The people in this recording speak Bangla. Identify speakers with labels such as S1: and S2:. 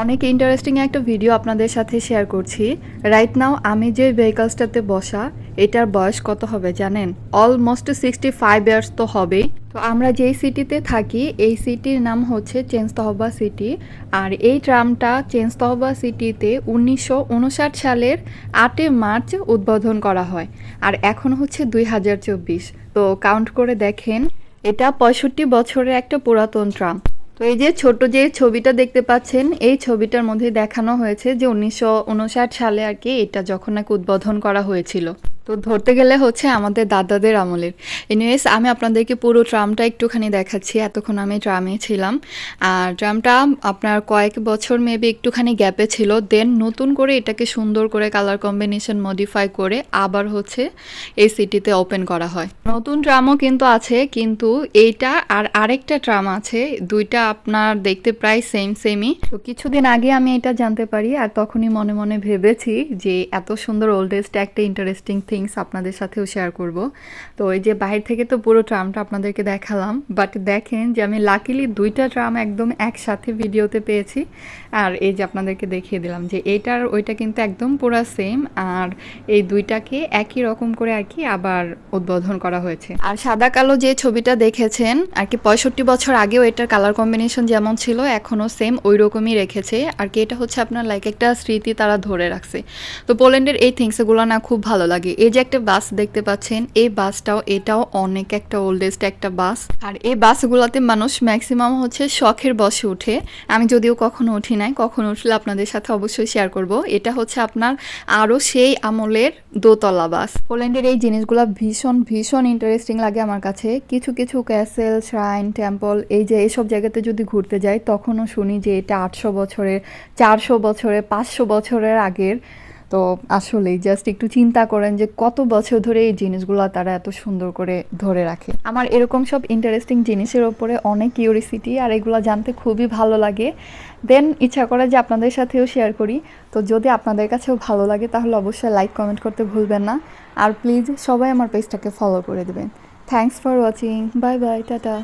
S1: অনেক ইন্টারেস্টিং একটা ভিডিও আপনাদের সাথে শেয়ার করছি। রাইট নাও আমি যে ভেহিকালসটাতে বসা, এটার বয়স কত হবে জানেন? অলমোস্ট সিক্সটি ফাইভ ইয়ার্স তো হবেই। তো আমরা যেই সিটিতে থাকি, এই সিটির নাম হচ্ছে চেঞ্জতহবা সিটি আর এই ট্রামটা চেঞ্জতহবা সিটিতে উনিশশো উনষাট সালের আটই মার্চ উদ্বোধন করা হয়। আর এখন হচ্ছে দুই হাজার চব্বিশ। তো কাউন্ট করে দেখেন, এটা পঁয়ষট্টি বছরের একটা পুরাতন ট্রাম তো এই যে ছোট যে ছবিটা দেখতে পাচ্ছেন, এই ছবিটার মধ্যে দেখানো হয়েছে যে উনিশশো উনষাট সালে আর কি এটা যখন নাকি উদ্বোধন করা হয়েছিল। তো ধরতে গেলে হচ্ছে আমাদের দাদাদের আমলের। এনিওয়েজ আমি আপনাদেরকে পুরো ট্রামটা একটুখানি দেখাচ্ছি। এতক্ষণ আমি ট্রামে ছিলাম। আর ট্রামটা আপনার কয়েক বছর মেবি একটুখানি গ্যাপে ছিল। দেন নতুন করে এটাকে সুন্দর করে কালার কম্বিনেশন মডিফাই করে আবার হচ্ছে এই সিটিতে ওপেন করা হয়। নতুন ট্রামও কিন্তু আছে, কিন্তু এইটা আর আরেকটা ট্রাম আছে। দুইটা আপনার দেখতে প্রায় সেম সেমই তো কিছুদিন আগে আমি এটা জানতে পারি, আর তখনই মনে মনে ভেবেছি যে এত সুন্দর ওল্ডেস্ট একটা ইন্টারেস্টিং থিংস আপনাদের সাথেও শেয়ার করব। তো এই যে বাইরে থেকে তো পুরো ট্রামটা আপনাদেরকে দেখালাম বাট দেখেন যে আমি লাকিলি দুইটা ট্রাম একদম একসাথে ভিডিওতে পেয়েছি। আর এই যে আপনাদেরকে দেখিয়ে দিলাম যে এইটার ওইটা কিন্তু একদম পুরো সেম আর এই দুইটাকে একই রকম করে আর কি আবার উদ্বোধন করা হয়েছে। আর সাদা কালো যে ছবিটা দেখেছেন, আর কি পঁয়ষট্টি বছর আগেও এটার কালার কম্বিনেশন যেমন ছিল, এখনও সেম ওই রকমই রেখেছে। আর কি এটা হচ্ছে আপনার লাইক একটা স্মৃতি তারা ধরে রাখছে। তো পোল্যান্ডের এই থিংসগুলো না খুব ভালো লাগে। এই যে একটা বাস দেখতে পাচ্ছেন, এই বাসটাও এটাও অনেক একটা ওল্ডেস্ট একটা বাস। আর এই বাসগুলোতে মানুষ ম্যাক্সিমাম হচ্ছে শখের বসে উঠে আমি যদিও কখনো উঠি নাই, কখনো উঠলে আপনাদের সাথে অবশ্যই শেয়ার করব। এটা হচ্ছে আপনার আরও সেই আমলের দোতলা বাস। পোল্যান্ডের এই জিনিসগুলো ভীষণ ভীষণ ইন্টারেস্টিং লাগে আমার কাছে। কিছু কিছু ক্যাসেল শ্রাইন টেম্পল এই যে এইসব জায়গাতে যদি ঘুরতে যাই, তখনও শুনি যে এটা আটশো বছরের, চারশো বছরের, পাঁচশো বছরের আগের তো আসলেই জাস্ট একটু চিন্তা করেন যে কত বছর ধরে এই জিনিসগুলো তারা এত সুন্দর করে ধরে রাখে। আমার এরকম সব ইন্টারেস্টিং জিনিসের ওপরে অনেক কিউরিসিটি আর এগুলো জানতে খুবই ভালো লাগে। দেন ইচ্ছা করে যে আপনাদের সাথেও শেয়ার করি। তো যদি আপনাদের কাছেও ভালো লাগে তাহলে অবশ্যই লাইক কমেন্ট করতে ভুলবেন না। আর প্লিজ সবাই আমার পেজটাকে ফলো করে দেবেন। Thanks for watching bye bye tata.